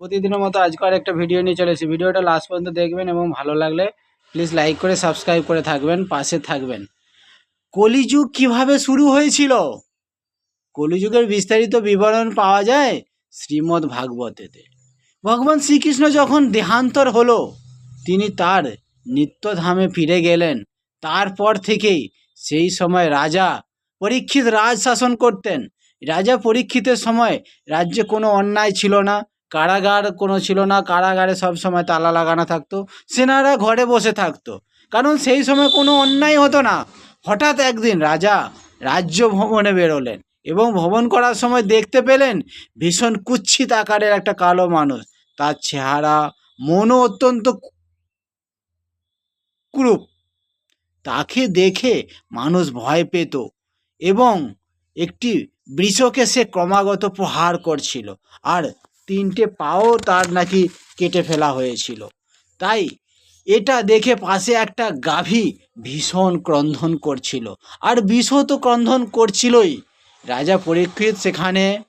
প্রতিদিনের মতো আজকে আর একটা ভিডিও নিয়ে চলে চলেছি ভিডিওটা লাস্ট পর্যন্ত দেখবেন এবং ভালো লাগলে প্লিজ লাইক করে সাবস্ক্রাইব করে থাকবেন, পাশে থাকবেন। কলিযুগ কীভাবে শুরু হয়েছিল? কলিযুগের বিস্তারিত বিবরণ পাওয়া যায় শ্রীমদ্ ভাগবতেতে। ভগবান শ্রীকৃষ্ণ যখন দেহান্তর হলো, তিনি তার নিত্যধামে ফিরে গেলেন। তারপর থেকেই সেই সময় রাজা পরীক্ষিত রাজ শাসন করতেন। রাজা পরীক্ষিতের সময় রাজ্যে কোনো অন্যায় ছিল না। কারাগার কোনো ছিল না, কারাগারে সব সময় তালা লাগানো থাকতো, সেনারা ঘরে বসে থাকতো। কারণ সেই সময় কোনো অন্যায় হতো না। হঠাৎ একদিন রাজা রাজ্য ভ্রমণে বেরোলেন এবং ভ্রমণ করার সময় দেখতে পেলেন ভীষণ কুচ্ছিত আকারের একটা কালো মানুষ। তার চেহারা, মনও অত্যন্ত কুরূপ। তাকে দেখে মানুষ ভয় পেত এবং একটি বৃষকে সে ক্রমাগত প্রহার করছিল। আর তিনটে পাও তার নাকি কেটে ফেলা হয়েছিল। তাই এটা দেখে পাশে একটা গাভী ভীষণ ক্রন্ধন করছিল। আর বিষ তো ক্রন্ধন করছিলই। রাজা পরীক্ষিত সেখানে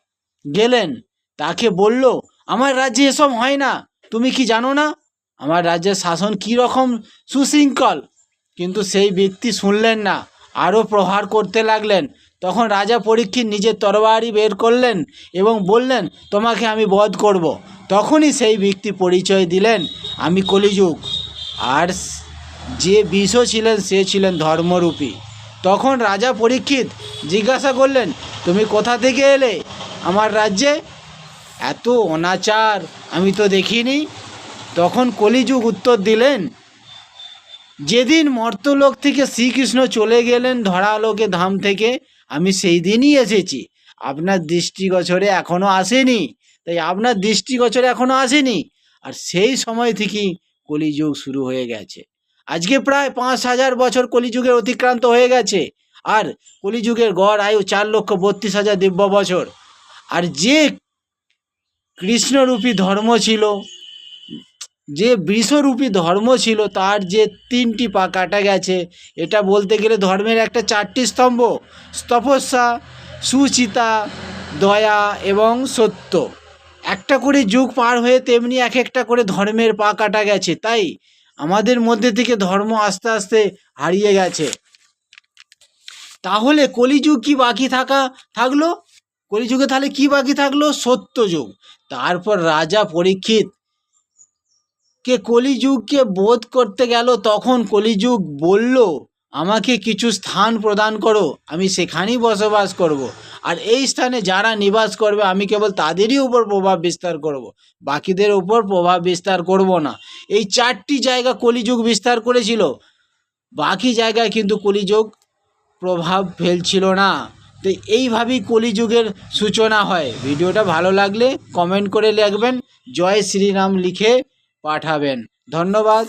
গেলেন। তাকে বলল, আমার রাজ্যে এসব হয় না। তুমি কি জানো না? আমার রাজ্যের শাসন কী রকম সুশৃঙ্খল। কিন্তু সেই ব্যক্তি শুনলেন না। আরও প্রহার করতে লাগলেন। তখন রাজা পরীক্ষিত নিজের তরবারি বের করলেন এবং বললেন, তোমাকে আমি বধ করব। তখনই সেই ব্যক্তি পরিচয় দিলেন, আমি কলিযুগ। আর যে বিষ ছিলেন, সে ছিলেন ধর্মরূপী। তখন রাজা পরীক্ষিত জিজ্ঞাসা করলেন, তুমি কোথা থেকে এলে আমার রাজ্যে? এত অনাচার, আমি তো দেখিনি। তখন কলিযুগ উত্তর দিলেন, যেদিন মর্তলোক থেকে শ্রীকৃষ্ণ চলে গেলেন ধরালোকে ধাম থেকে আমি সেই দিনই এসেছি। আপনার দৃষ্টিগোচরে এখনও আসেনি। তাই আপনার দৃষ্টিগোচরে এখনও আসেনি। আর সেই সময় থেকেই কলিযুগ শুরু হয়ে গেছে। আজকে প্রায় পাঁচ হাজার বছর কলিযুগের অতিক্রান্ত হয়ে গেছে। আর কলিযুগের গড় আয়ু চার লক্ষ বত্রিশ হাজার দিব্য বছর আর যে কৃষ্ণরূপী ধর্ম ছিল যে বৃষরূপী ধর্ম ছিল, তার যে তিনটি পা কাটা গেছে, এটা বলতে গেলে ধর্মের একটা চারটি স্তম্ভ, তপস্যা, সুচিতা, দয়া এবং সত্য। একটা করে যুগ পার হয়ে তেমনি এক একটা করে ধর্মের পা কাটা গেছে, তাই আমাদের মধ্যে থেকে ধর্ম আস্তে আস্তে হারিয়ে গেছে। তাহলে কলিযুগ কি বাকি থাকা থাকল? কলিযুগে তাহলে কি বাকি থাকল? সত্য যুগ। তারপর রাজা পরীক্ষিত কে কলিযুগকে বোধ করতে গেল তখন কলিযুগ বলল, আমাকে কিছু স্থান প্রদান করো, আমি সেখানেই বসবাস করব। আর এই স্থানে যারা নিবাস করবে, আমি কেবল তাদেরই উপর প্রভাব বিস্তার করব। বাকিদের উপর প্রভাব বিস্তার করব না। এই চারটি জায়গা কলিযুগ বিস্তার করেছিল। বাকি জায়গায় কিন্তু কলিযুগ প্রভাব ফেলছিল না। তো এইভাবেই কলিযুগের সূচনা হয়। ভিডিওটা ভালো লাগলে কমেন্ট করে লিখবেন। জয় শ্রীরাম লিখে পাঠাবেন। ধন্যবাদ।